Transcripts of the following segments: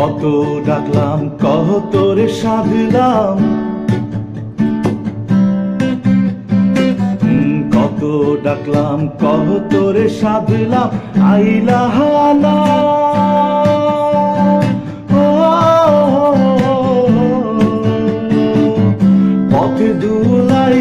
কত ডাকলাম কহ তোরে সাধলাম। কত ডাকলাম কহ তোরে সাধলাম। আইলা হালা পথে দুলাই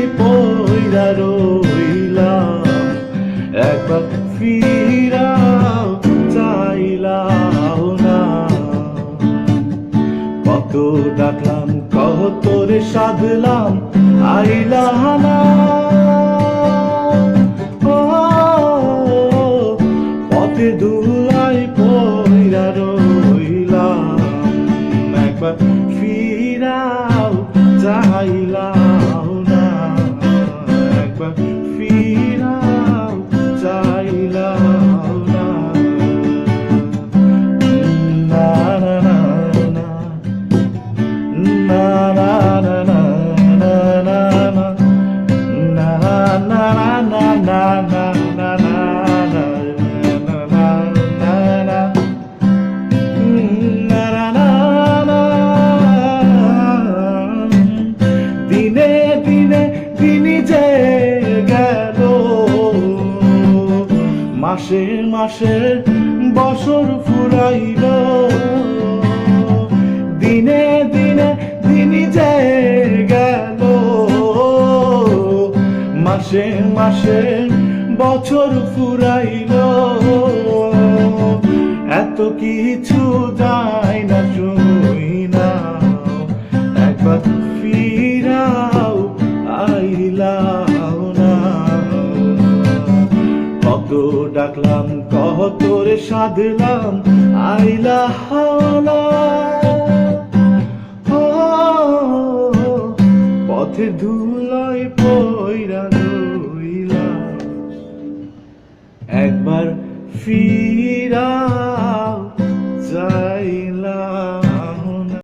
মাসে মাসে বছর ফুরাইল। দিনে দিনে দিনই যে গেল। মাসে মাসে বছর ফুরাইল। এত কিছু যায় ডাকলাম কহ তোরে সাধলাম আইলা হাওলা পথে ধুলাই পইরা রইলাম একবার ফিরা যা